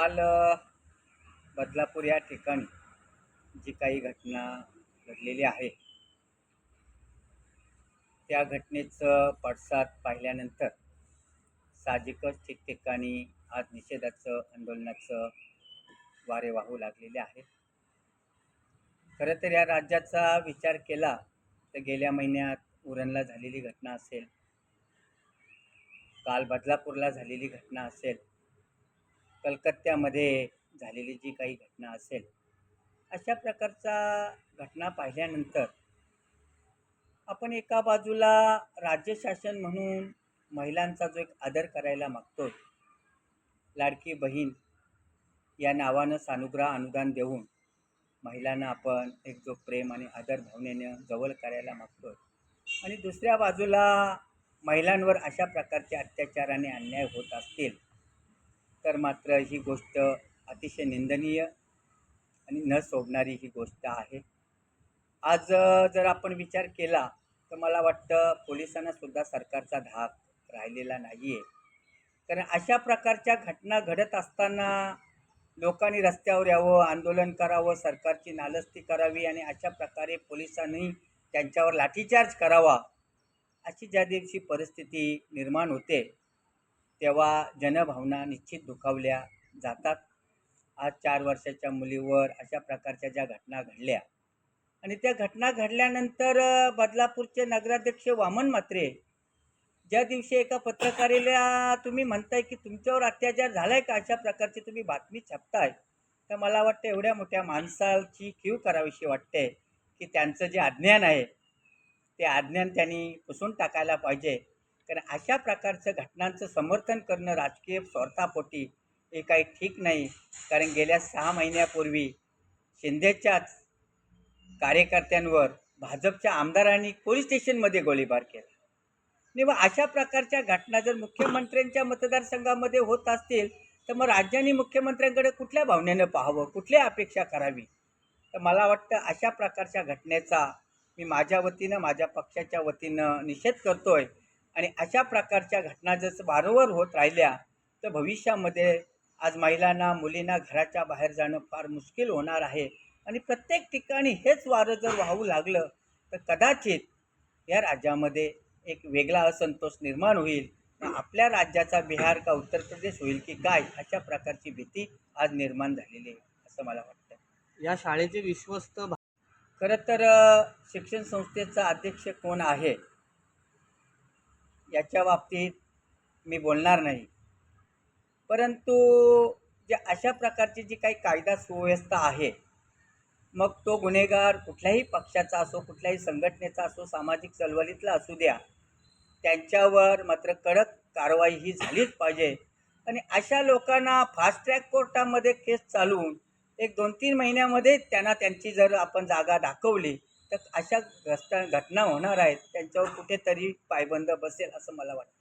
काल बदलापूर या ठिकाणी जी काही घटना घडलेली आहे त्या घटनेचं पडसाद पाहिल्यानंतर साहजिकच ठिकठिकाणी आज निषेधाचं आंदोलनाचं वारे वाहू लागलेले आहे खरं तर या राज्याचा विचार केला तर गेल्या महिन्यात उरणला झालेली घटना असेल काल बदलापूरला झालेली घटना असेल कलकत्त्यामध्ये झालेली जी काही घटना असेल अशा प्रकारचा घटना पाहिल्यानंतर आपण एका बाजूला राज्य शासन म्हणून महिलांचा जो एक आदर करायला मागतो लाडकी बहीण या नावानं सानुग्रह अनुदान देऊन महिलांना आपण एक जो प्रेम आणि आदर भावनेनं जवळ करायला मागतो आणि दुसऱ्या बाजूला महिलांवर अशा प्रकारचे अत्याचार आणि अन्याय होत असतील तर मात्र ही गोष्ट अतिशय निंदनीय आणि न सोडणारी ही गोष्ट आहे. आज जर आपण विचार केला तर मला वाटतं पोलिसांनासुद्धा सरकारचा धाक राहिलेला नाही आहे कारण अशा प्रकारच्या घटना घडत असताना लोकांनी रस्त्यावर यावं आंदोलन करावं सरकारची नालस्ती करावी आणि अशा प्रकारे पोलिसांनी त्यांच्यावर लाठीचार्ज करावा अशी ज्या दिवशी परिस्थिती निर्माण होते तेव्हा जनभावना निश्चित दुखावल्या जातात. आज चार वर्षाच्या मुलीवर अशा प्रकारच्या ज्या घटना घडल्या आणि त्या घटना घडल्यानंतर बदलापूरचे नगराध्यक्ष वामन मात्रे ज्या दिवशी एका पत्रकारीला तुम्ही म्हणताय की तुमच्यावर अत्याचार झाला आहे का? अशा प्रकारची तुम्ही बातमी छापताय. तर मला वाटतं एवढ्या मोठ्या माणसाची कीव करावीशी वाटते की त्यांचं जे अज्ञान आहे ते अज्ञान त्यांनी पुसून टाकायला पाहिजे. कारण अशा प्रकारचं घटनांचं समर्थन करणं राजकीय स्वार्थापोटी हे काही ठीक नाही. कारण गेल्या सहा महिन्यापूर्वी शिंदेच्याच कार्यकर्त्यांवर भाजपच्या आमदारांनी पोलीस स्टेशनमध्ये गोळीबार केला. आणि मग अशा प्रकारच्या घटना जर मुख्यमंत्र्यांच्या मतदारसंघामध्ये होत असतील तर मग राज्यांनी मुख्यमंत्र्यांकडे कुठल्या भावनेनं पाहावं? कुठल्या अपेक्षा करावी? तर मला वाटतं अशा प्रकारच्या घटनेचा मी माझ्या वतीनं माझ्या पक्षाच्या वतीनं निषेध करतोय. आणि अशा प्रकारच्या घटना जर वारंवार होत राहिल्या तर भविष्यामध्ये आज महिलांना मुलींना घराच्या बाहेर जाणं फार मुश्किल होणार आहे. आणि प्रत्येक ठिकाणी हेच वारं जर वाहू लागलं तर कदाचित या राज्यामध्ये एक वेगळा असंतोष निर्माण होईल. आपल्या राज्याचा बिहार का उत्तर प्रदेश होईल की काय अशा प्रकारची भीती आज निर्माण झालेली आहे असं मला वाटतं. या शाळेचे विश्वस्त खरं तर शिक्षण संस्थेचा अध्यक्ष कोण आहे? याच्या बाबतीत मी बोलणार नाही. परंतु जे अशा प्रकारची जी काही कायदा सुव्यवस्था आहे मग तो गुन्हेगार कुठल्याही पक्षाचा असो कुठल्याही संघटनेचा असो सामाजिक चळवळीतला असू द्या त्यांच्यावर मात्र कडक कारवाई ही झालीच पाहिजे. आणि अशा लोकांना फास्ट ट्रॅक कोर्टामध्ये केस चालवून एक दोन तीन महिन्यामध्ये त्यांना त्यांची जर आपण जागा दाखवली तर अशा घटना घटना होणार आहेत त्यांच्यावर कुठेतरी पायबंद बसेल असं मला वाटतं.